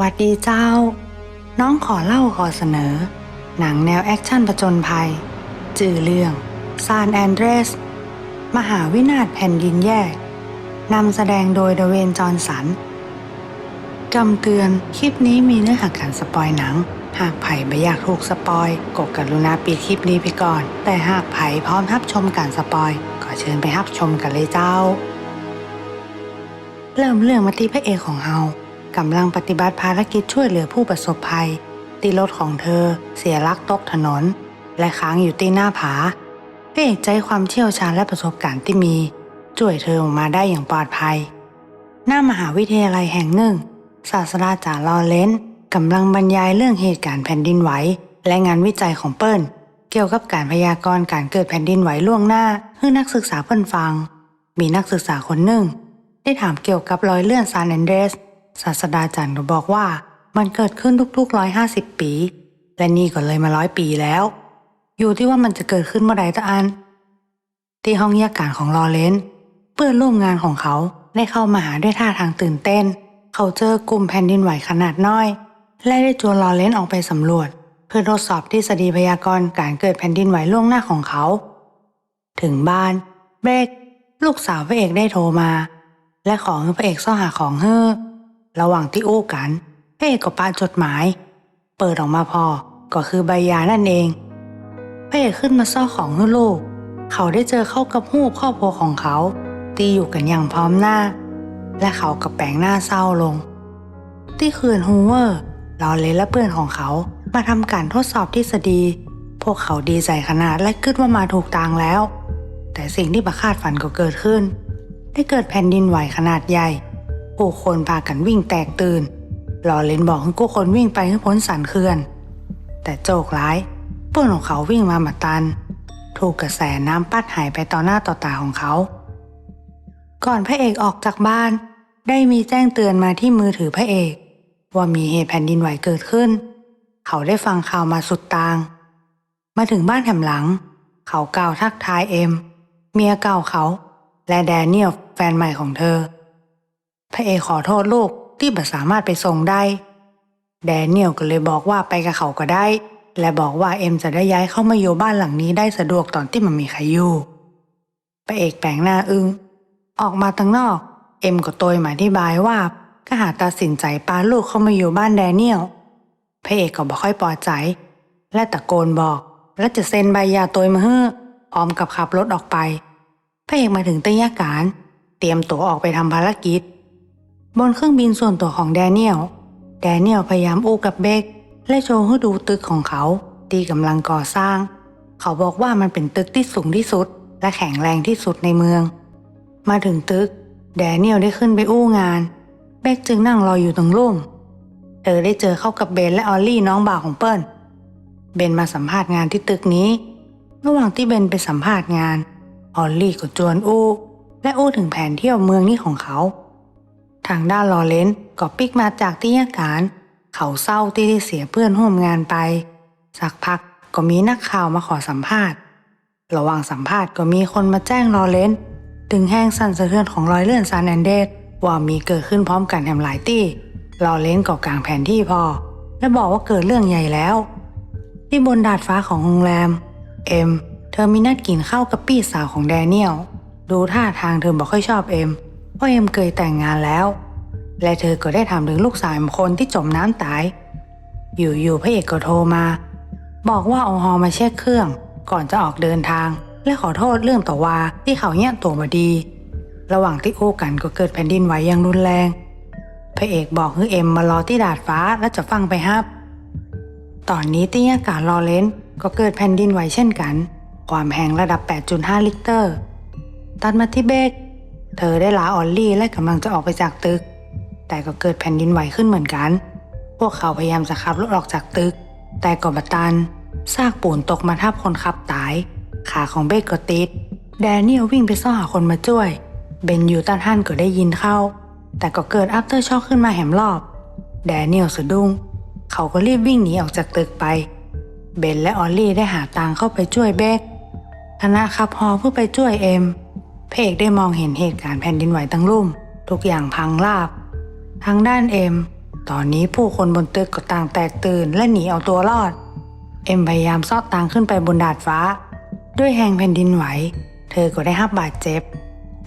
วัสดีเจ้า น้องขอเล่าขอเสนอ หนังแนวแอคชั่นผจญภัย จื่อเรื่องซานแอนเดรส มหาวินาศแผ่นดินแยก นำแสดงโดยเดเวนจอห์นสันคำเตือน คลิปนี้มีเนื้อหาการสปอยหนัง หากไผ่ไม่อยากถูกสปอยกดกรุณาปิดคลิปนี้ไปก่อน แต่หากไผ่พร้อมรับชมการสปอยก็เชิญไปรับชมกันเลยเจ้า เริ่มเรื่องมาที่พระเอกของเฮา กำลังปฏิบัติภารกิจช่วยเหลือผู้ประสบภัยตีรถของเธอเสียหลักตกถนน และค้างอยู่ที่หน้าผาพระเอกใจความเชี่ยวชาญและประสบการณ์ที่มีช่วยเธอออกมาได้อย่างปลอดภัย หน้ามหาวิทยาลัยแห่งหนึ่ง ศาสตราจารย์ลอเรนซ์กำลังบรรยายเรื่องเหตุการณ์แผ่นดินไหว และงานวิจัยของเปิ้ล เกี่ยวกับการพยากรณ์การเกิดแผ่นดินไหวล่วงหน้าให้นักศึกษาเปิ้ลฟัง มีนักศึกษาคนหนึ่ง ได้ถามเกี่ยวกับรอยเลื่อนซานแอนเดรส ศาสตราจารย์บอกว่ามันเกิดขึ้นทุกๆร้อยห้าสิบปี และนี่ก็เลยมาร้อยปีแล้ว อยู่ที่ว่ามันจะเกิดขึ้นเมื่อใดตะอัน ที่ห้องแยกการของลอเรนเพื่อนร่วมงานของเขาได้เข้ามาหาด้วยท่าทางตื่นเต้น เขาเจอกลุ่มแผ่นดินไหวขนาดน้อย และได้ชวนลอเรนออกไปสำรวจ เพื่อทดสอบทฤษฎีพยากรณ์การเกิดแผ่นดินไหวล่วงหน้าของเขา ถึงบ้านเบรกลูกสาวพระเอกได้โทรมา และขอให้พระเอกซ่อหาของเฮ้อ ระหว่างที่อู้กันพระเอกก็ปาจดหมาย เปิดออกมาพอก็คือใบยานั่นเองพระเอกขึ้นมาซ่อของให้ลูก เขาได้เจอเข้ากับหู้ครอบครัวของเขา ตีอยู่กันอย่างพร้อมหน้า และเขากับแปลงหน้าเศร้าลง ที่คืนฮูเวอร์ลอเลนและเพื่อนของเขามาทำการทดสอบทฤษฎี พวกเขาดีใจขนาดและคิดว่ามาถูกทางแล้ว แต่สิ่งที่ประคาดฝันก็เกิดขึ้น ได้เกิดแผ่นดินไหวขนาดใหญ่ ผู้คนพากันวิ่งแตกตื่นลอเลนบอกให้กู้คนวิ่งไปให้พ้นสันเขื่อน แต่โจกร้ายเพื่อนของเขาวิ่งมามาตัน ถูกกระแสน้ำปัดหายไปต่อหน้าต่อตาของเขา ก่อนพระเอกออกจากบ้าน ได้มีแจ้งเตือนมาที่มือถือพระเอก ว่ามีเหตุแผ่นดินไหวเกิดขึ้น เขาได้ฟังข่าวมาสุดตาง มาถึงบ้านแถมหลัง เขากล่าวทักทายเอ็ม เมียเก่าเขา และแดเนียลแฟนใหม่ของเธอ พระเอกขอโทษลูกที่ไม่สามารถไปส่งได้ แดเนียลก็เลยบอกว่าไปกับเขาก็ได้ และบอกว่าเอ็มจะได้ย้ายเข้ามาอยู่บ้านหลังนี้ได้สะดวกตอนที่มันมีใครอยู่พระเอกแปลงหน้าอึง้งออกมาตั้งนอก เอ็มก็โตยมาอธิบายว่าก็หาตัดสินใจปาลูกเข้ามาอยู่บ้านแดเนียลพระเอกก็บ่ค่อยพอใจ และตะโกนบอก และจะเซ็นใบยาตัวมาเฮ้อพร้อมกับขับรถออกไป พระเอกมาถึงเตยาการ เตรียมตัวออกไปทำภารกิจ บนเครื่องบินส่วนตัวของแดเนียล แดเนียลพยายามอู้กับเบกและโชว์ให้ดูตึกของเขาที่กำลังก่อสร้าง เขาบอกว่ามันเป็นตึกที่สูงที่สุด และแข็งแรงที่สุดในเมือง มาถึงตึก แดเนียลได้ขึ้นไปอู้งาน เบกจึงนั่งรออยู่ตรงร่ม เธอได้เจอเข้ากับเบนและออลลี่น้องบ่าวของเปิ้ล เบนมาสัมภาษณ์งานที่ตึกนี้ ระหว่างที่เบนไปสัมภาษณ์งาน ออลลี่ก็จวนอู้ และอู้ถึงแผนเที่ยวเมืองนี้ของเขา ทางด้านลอเรนซ์ก็ปิกมาจากที่ยาการ เขาเศร้าที่ได้เสียเพื่อนร่วมงานไป สักพักก็มีนักข่าวมาขอสัมภาษณ์ ระหว่างสัมภาษณ์ก็มีคนมาแจ้งลอเรนซ์ถึงแห้งสั่นสะเทือนของรอยเลื่อนซานแอนเดสว่ามีเกิดขึ้นพร้อมกันแถมหลายที่ลอเรนซ์ก็กางแผนที่พอ และบอกว่าเกิดเรื่องใหญ่แล้ว ที่บนดาดฟ้าของโรงแรม เอ็ม เธอมีนัดกินข้าวกับพี่สาวของแดเนียลดูท่าทางเธอบอกค่อยชอบเอ็ม พราะเอ็มเคยแต่งงานแล้ว และเธอก็ได้ถามถึงลูกสาวคนที่จมน้ำตาย อยู่ๆพระเอกก็โทรมา บอกว่าเอาฮอมาเช็คเครื่อง ก่อนจะออกเดินทาง และขอโทษเรื่องต่อว่าที่เขาเนี่ยตัวมาดี ระหว่างที่อู้กันก็เกิดแผ่นดินไหวอย่างรุนแรง พระเอกบอกให้เอ็มมารอที่ดาดฟ้าและจะฟังไปฮับ ตอนนี้ที่อากาศลอเรนก็เกิดแผ่นดินไหวเช่นกัน ความแรงระดับ 8.5 ลิกเตอร์ ตัดมาที่เบก เธอได้ลาออลลี่และกำลังจะออกไปจากตึก แต่ก็เกิดแผ่นดินไหวขึ้นเหมือนกัน พวกเขาพยายามจะขับรถออกจากตึก แต่ก็บัตันซากปูนตกมาทับคนขับตาย ขาของเบกก็ติด แดเนียลวิ่งไปซ่อหาคนมาช่วย เบนยูตันฮันก็ได้ยินเข้า แต่ก็เกิดอัปเตอร์ช็อกขึ้นมาแหมรอบ แดเนียลสะดุ้ง เขาก็รีบวิ่งหนีออกจากตึกไป เบนและออลลี่ได้หาทางเข้าไปช่วยเบกคณะขับฮอเพื่อไปช่วยเอ็ม พเอกได้มองเห็นเหตุการณ์แผ่นดินไหวตั้งรุ่ม ทุกอย่างพังราบ ทางด้านเอ็ม ตอนนี้ผู้คนบนตึกก็ต่างแตกตื่นและหนีเอาตัวรอด เอ็มพยายามซอดตังขึ้นไปบนดาดฟ้า ด้วยแหงแผ่นดินไหว เธอก็ได้รับบาดเจ็บ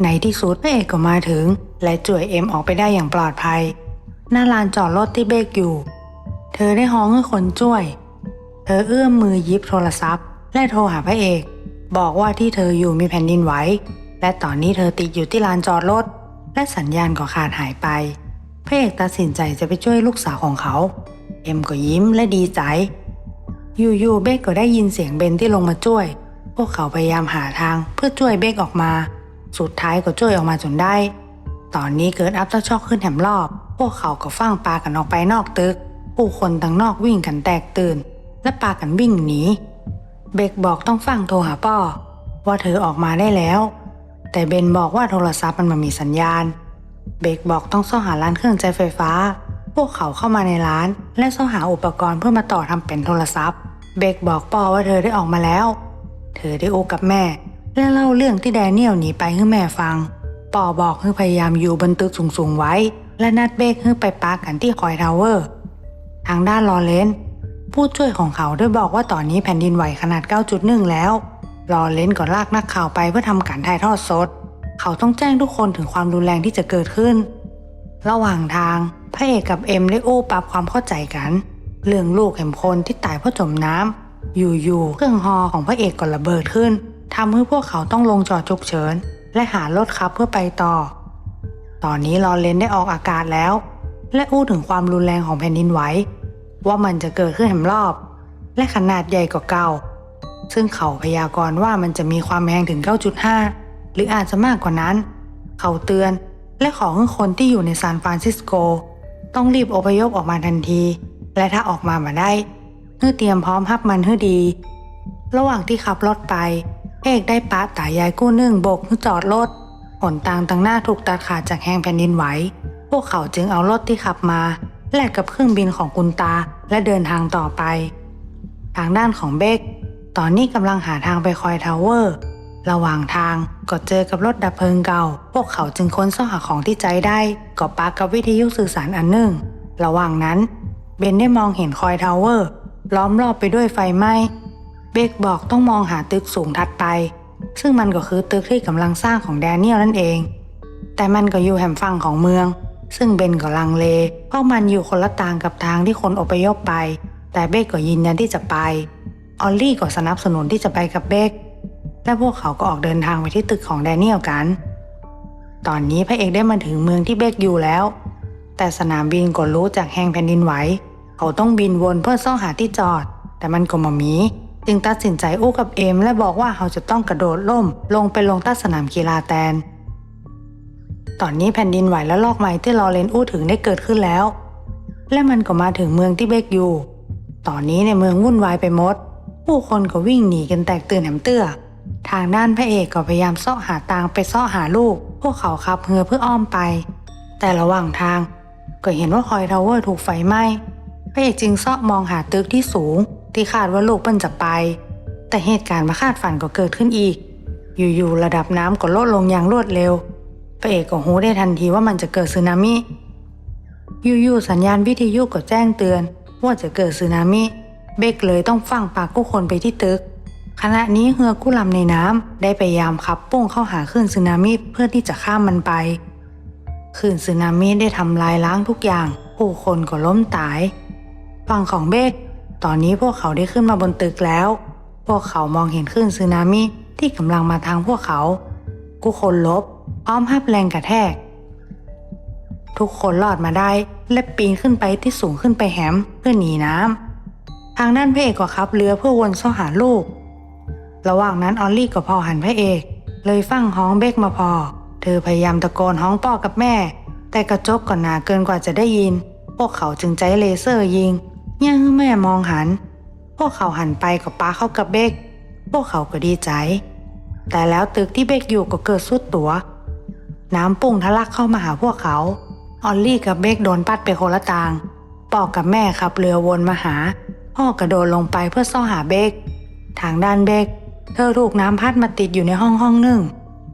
ในที่สุดพระเอกก็มาถึง และจ่วยเอ็มออกไปได้อย่างปลอดภัย หน้าลานจอดรถที่เบกอยู่ เธอได้ฮ้องให้คนช่วย เธอเอื้อมมือยิบโทรศัพท์ และโทรหาพระเอก บอกว่าที่เธออยู่มีแผ่นดินไหว และตอนนี้เธอติดอยู่ที่ลานจอดรถ และสัญญาณก็ขาดหายไปพระเอกตัดสินใจจะไปช่วยลูกสาวของเขา เอ็มก็ยิ้มและดีใจ อยู่ๆเบกก็ได้ยินเสียงเบนที่ลงมาช่วย พวกเขาพยายามหาทางเพื่อช่วยเบกออกมา สุดท้ายก็ช่วยออกมาจนได้ ตอนนี้เกิดอัพเตอร์ช็อกขึ้นแถมรอบ พวกเขาก็ฟังปากันออกไปนอกตึก ผู้คนทั้งนอกวิ่งกันแตกตื่น และปากันวิ่งหนี เบกบอกต้องฟังโทรหาป้อว่าเธอออกมาได้แล้ว แต่เบนบอกว่าโทรศัพท์มันไมามีสัญญาณ เบกบอกต้องซ่อหาร้านเครื่องใช้ไฟฟ้า พวกเขาเข้ามาในร้าน และซ่อหาอุปกรณ์เพื่อมาต่อทำเป็นโทรศัพท์ เบกบอกปอว่าเธอได้ออกมาแล้ว เธอได้โอกับแม่ และเล่าเรื่องที่แดเนียลหนีไปให้แม่ฟัง ปอบอกให้พยายามอยู่บนตึกสูงๆไว้ และนัดเบกให้ไปปากันที่คอยทาวเวอร์ ทางด้านลอเรนผู้ช่วยของเขาได้บอกว่าตอนนี้แผ่นดินไหวขนาด 9.1 แล้ว ลอเรนซ์ก็ลากนักข่าวไปเพื่อทำการถ่ายทอดสด เขาต้องแจ้งทุกคนถึงความรุนแรงที่จะเกิดขึ้น ระหว่างทางพระเอกกับเอ็มได้อู้ปรับความเข้าใจกัน เรื่องลูกแห่มคนที่ตายเพราะจมน้ำอยู่ๆเครื่องฮอของพระเอกก็ระเบิดขึ้นทำให้พวกเขาต้องลงจอดฉุกเฉิน และหารถขับเพื่อไปต่อ ตอนนี้ลอเรนได้ออกอากาศแล้ว และอู้ถึงความรุนแรงของแผ่นดินไหวว่ามันจะเกิดขึ้นแหมรอบ และขนาดใหญ่กว่าเก่า ซึ่งเขาพยากรณ์ว่ามันจะมีความแรงถึง 9.5 หรืออาจจะมากกว่านั้น เขาเตือนและขอให้คนที่อยู่ในซานฟรานซิสโก ต้องรีบอพยพออกมาทันที และถ้าออกมามาได้เพื่อเตรียมพร้อมรับมันให้ดี ระหว่างที่ขับรถไป เอกได้ปะตายายกู้นึ่งโบกให้จอดรถหนทางต่างหน้าถูกตัดขาดจากแห่งแผ่นดินไหว พวกเขาจึงเอารถที่ขับมาแลกกับเครื่องบินของคุณตาและเดินทางต่อไป ทางด้านของเบก ตอนนี้กำลังหาทางไปคอยทาวเวอร์ ระหว่างทางก็เจอกับรถดับเพลิงเก่า พวกเขาจึงค้นซ่อหาของที่ใจได้ ก็ปากับวิทยุสื่อสารอันหนึ่ง ระหว่างนั้นเบนได้มองเห็นคอยทาวเวอร์ ล้อมรอบไปด้วยไฟไหม้ เบกบอกต้องมองหาตึกสูงถัดไป ซึ่งมันก็คือตึกที่กำลังสร้างของแดเนียลนั่นเอง แต่มันก็อยู่แห่มฝั่งของเมือง ซึ่งเบนก็ลังเล เพราะมันอยู่คนละทางกับทางที่คนอพยพไป แต่เบกก็ยืนยันที่จะไป ออลลี่ก็สนับสนุนที่จะไปกับเบกและพวกเขาก็ออกเดินทางไปที่ตึกของแดเนียลกัน ตอนนี้พระเอกได้มาถึงเมืองที่เบกอยู่แล้ว แต่สนามบินก็รู้จากแห่งแผ่นดินไหว เขาต้องบินวนเพื่อซ่องหาที่จอด แต่มันก็มามี จึงตัดสินใจอู้กับเอม และบอกว่าเขาจะต้องกระโดดล่ม ลงไปลงใต้สนามกีฬาแตนตอนนี้แผ่นดินไหวและลอกใหม่ที่ลอเรนอู้ถึงได้เกิดขึ้นแล้ว และมันก็มาถึงเมืองที่เบกอยู่ ตอนนี้ในเมืองวุ่นวายไปหมด ผู้คนก็วิ่งหนีกันแตกตื่นแหมเตื้อ ทางด้านพระเอกก็พยายามเสาะหาทางไปเสาะหาลูก พวกเขาขับเรือเพื่ออ้อมไป แต่ระหว่างทาง ก็เห็นว่าคอยทาวเวอร์ถูกไฟไหม้ พระเอกจึงเสาะมองหาตึกที่สูง ที่คาดว่าลูกเปิ้นจะไป แต่เหตุการณ์มาคาดฝันก็เกิดขึ้นอีก อยู่ๆระดับน้ำก็ลดลงอย่างรวดเร็ว พระเอกก็รู้ได้ทันทีว่ามันจะเกิดสึนามิ อยู่ๆสัญญาณวิทยุก็แจ้งเตือนว่าจะเกิดสึนามิ เบกเลยต้องฟังปากกู้คนไปที่ตึก ขณะนี้เรือกู้ลำในน้ำได้พยายามขับปุ้งเข้าหาคลื่นสึนามิเพื่อที่จะข้ามมันไปคลื่นสึนามิได้ทำลายล้างทุกอย่าง ผู้คนก็ล้มตาย ฝั่งของเบกตอนนี้พวกเขาได้ขึ้นมาบนตึกแล้ว พวกเขามองเห็นคลื่นสึนามิที่กำลังมาทางพวกเขา กู้คนลบอ้อมหับแรงกระแทก ทุกคนรอดมาได้และปีนขึ้นไปที่สูงขึ้นไปแหมเพื่อหนีน้ำ ทางด้านพระเอกก็ขับเรือเพื่อวนเข้าหาลูก ระหว่างนั้นออลลี่ก็พอหันพระเอก เลยฟังฮ้องเบกมาพอ เธอพยายามตะโกนฮ้องป้อกับแม่ แต่กระจกก็หนาเกินกว่าจะได้ยิน พวกเขาจึงใจเลเซอร์ยิงย่างให้แม่มองหัน พวกเขาหันไปกับป้าเข้ากับเบก พวกเขาก็ดีใจ แต่แล้วตึกที่เบกอยู่ก็เกิดสุดตัวน้ำปุ่งทะลักเข้ามาหาพวกเขา ออลลี่กับเบกโดนปัดไปโคนละทางปอกกับแม่ขับเรือวนมาหา พ่อกระโดดลงไปเพื่อซ่อหาเบกทางด้านเบกเธอถูกน้ำพัดมาติดอยู่ในห้องห้องหนึ่ง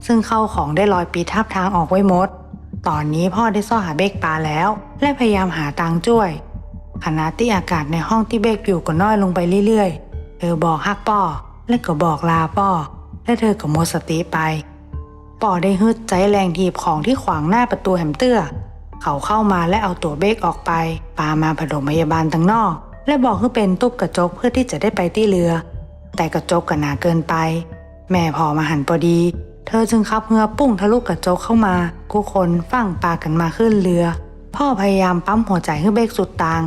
ซึ่งเข้าของได้ลอยปีทับทางออกไว้หมด ตอนนี้พ่อได้ซ่อหาเบกปลาแล้ว และพยายามหาตังค์ช่วยขณะที่อากาศในห้องที่เบกอยู่ก็น้อยลงไปเรื่อยๆ เธอบอกฮักป้อ และก็บอกลาป้อ และเธอก็หมดสติไปป้อได้ฮึดใจแรงทีบของที่ขวางหน้าประตูแหมเตื้อ เขาเข้ามาและเอาตัวเบกออกไป ปามาผดมพยาบาลทั้งนอก และบอกให้เป็นตุ๊บกระจกเพื่อที่จะได้ไปที่เรือ แต่กระจกก็หนาเกินไป แม่พอมาหันพอดี เธอจึงขับเงือปุ้งทะลุกระจกเข้ามากูคนฟั่งปากันมาขึ้นเรือ พ่อพยายามปั๊มหัวใจให้เบกสุดตาง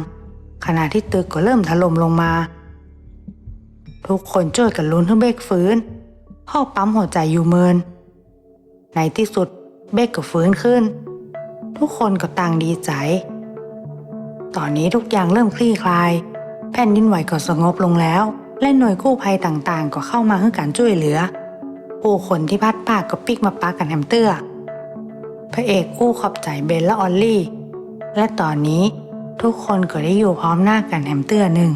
ขณะที่ตึกก็เริ่มถล่มลงมา ทุกคนช่วยกันลุ้นให้เบกฟื้นพ่อปั๊มหัวใจอยู่เมิน ในที่สุดเบกก็ฟื้นขึ้น ทุกคนก็ต่างดีใจ ตอนนี้ทุกอย่างเริ่มคลี่คลาย แผ่นดินไหวก็สงบลงแล้ว และหน่วยกู้ภัยต่างๆ ก็เข้ามาให้การช่วยเหลือ ผู้คนที่พัดปากก็ปิกมาปากันแฮมเตอร์ พระเอกอู้ขอบใจเบนและออลลี่ และตอนนี้ทุกคนก็ได้อยู่พร้อมหน้ากันแฮมเตอร์หนึ่ง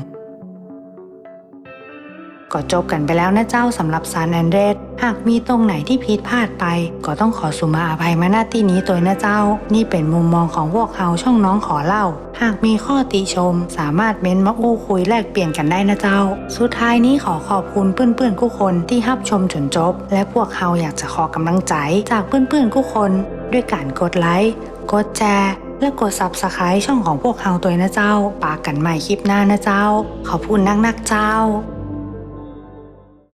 ก็จบกันไปแล้วนะเจ้าสำหรับซานแอนเดรสหากมีตรงไหนที่ผิดพลาดไป ก็ต้องขอสุมาอภัยมาหน้าที่นี้ตัวนะเจ้า นี่เป็นมุมมองของพวกเขาช่องน้องขอเล่า หากมีข้อติชม สามารถเม้นมาอู้คุยแลกเปลี่ยนกันได้นะเจ้า สุดท้ายนี้ขอขอบคุณเพื่อนๆทุกคนที่รับชมจนจบ และพวกเขาอยากจะขอกำลังใจจากเพื่อนๆทุกคน ด้วยการกดไลค์กดแชร์และกด subscribe ช่องของพวกเขาตัวนะเจ้าปากกันใหม่คลิปหน้านะเจ้า ขอบคุณนักๆเจ้า